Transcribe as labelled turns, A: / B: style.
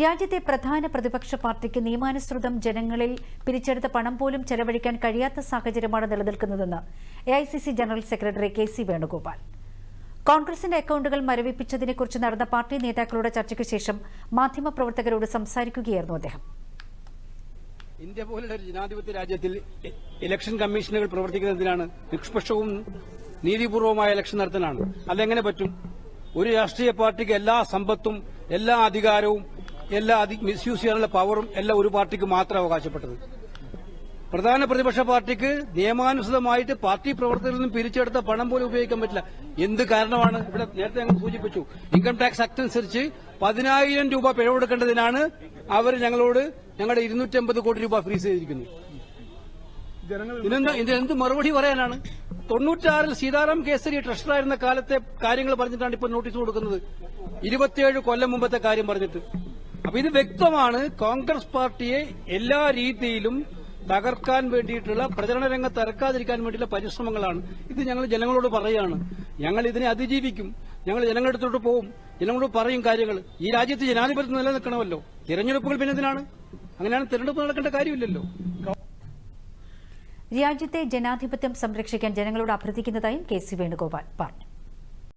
A: രാജ്യത്തെ പ്രധാന പ്രതിപക്ഷ പാർട്ടിക്ക് നിയമാനുസൃതം ജനങ്ങളിൽ പിരിച്ചെടുത്ത പണം പോലും ചെലവഴിക്കാൻ കഴിയാത്ത സാഹചര്യമാണ് നിലനിൽക്കുന്നതെന്ന് A general secretary K C Venugopal. കോൺഗ്രസിന്റെ അക്കൌണ്ടുകൾ മരവിപ്പിച്ചതിനെക്കുറിച്ച് നടന്ന പാർട്ടി നേതാക്കളുടെ ചർച്ചയ്ക്ക് ശേഷം മാധ്യമപ്രവർത്തകരോട് സംസാരിക്കുകയായിരുന്നു അദ്ദേഹം.
B: ഇന്ത്യ പോലുള്ള ജനാധിപത്യ രാജ്യത്തിൽ ഇലക്ഷൻ കമ്മീഷനുകൾ പ്രവർത്തിക്കുന്നതിനാണ് നിഷ്പക്ഷവും നീതിപൂർവമായ ഇലക്ഷൻ നടത്താനാണ് അതെങ്ങനെ പറ്റും? ഒരു രാഷ്ട്രീയ പാർട്ടിക്ക് എല്ലാ സമ്പത്തും എല്ലാ അധികാരവും എല്ലാ അധി- മിസ്യൂസ് ചെയ്യാനുള്ള പവറും എല്ലാം ഒരു പാർട്ടിക്ക് മാത്രം അവകാശപ്പെട്ടത്. പ്രധാന പ്രതിപക്ഷ പാർട്ടിക്ക് നിയമാനുസൃതമായിട്ട് പാർട്ടി പ്രവർത്തകരിൽ നിന്നും പിരിച്ചെടുത്ത പണം പോലും ഉപയോഗിക്കാൻ പറ്റില്ല. എന്ത് കാരണമാണ്? ഇവിടെ നേരത്തെ ഞങ്ങൾ സൂചിപ്പിച്ചു. ഇൻകം ടാക്സ് ആക്ട് അനുസരിച്ച് പതിനായിരം രൂപ പിഴവെടുക്കേണ്ടതിനാണ് അവർ ഞങ്ങളോട് ഞങ്ങളുടെ ഇരുന്നൂറ്റമ്പത് കോടി രൂപ ഫ്രീസ് ചെയ്തിരിക്കുന്നത് ഇതെന്ത് മറുപടി പറയാനാണ്? തൊണ്ണൂറ്റാറിൽ സീതാറാം കേസരി ട്രഷറായിരുന്ന കാലത്തെ കാര്യങ്ങൾ പറഞ്ഞിട്ടാണ് ഇപ്പോൾ നോട്ടീസ് കൊടുക്കുന്നത്. ഇരുപത്തിയേഴ് കൊല്ലം മുമ്പത്തെ കാര്യം പറഞ്ഞിട്ട്. അപ്പൊ ഇത് വ്യക്തമാണ്. കോൺഗ്രസ് പാർട്ടിയെ എല്ലാ രീതിയിലും തകർക്കാൻ വേണ്ടിയിട്ടുള്ള പ്രചരണ രംഗത്ത് ഇറക്കാതിരിക്കാൻ വേണ്ടിയുള്ള പരിശ്രമങ്ങളാണ്. ഇത് ഞങ്ങൾ ജനങ്ങളോട് പറയുകയാണ് ഞങ്ങൾ ഇതിനെ അതിജീവിക്കും. ഞങ്ങൾ ജനങ്ങളുടെ അടുത്തോട്ട് പോവും. ജനങ്ങളോട് പറയും കാര്യങ്ങൾ. ഈ രാജ്യത്ത് ജനാധിപത്യം നിലനിൽക്കണമല്ലോ. തിരഞ്ഞെടുപ്പുകൾ പിന്നെ എന്തിനാണ്? അങ്ങനെയാണ് തിരഞ്ഞെടുപ്പ് നടക്കേണ്ട കാര്യമില്ലല്ലോ.
A: രാജ്യത്തെ ജനാധിപത്യം സംരക്ഷിക്കാൻ ജനങ്ങളോട് അഭ്യർത്ഥിക്കുന്നതായും കെ സി വേണുഗോപാൽ പറഞ്ഞു.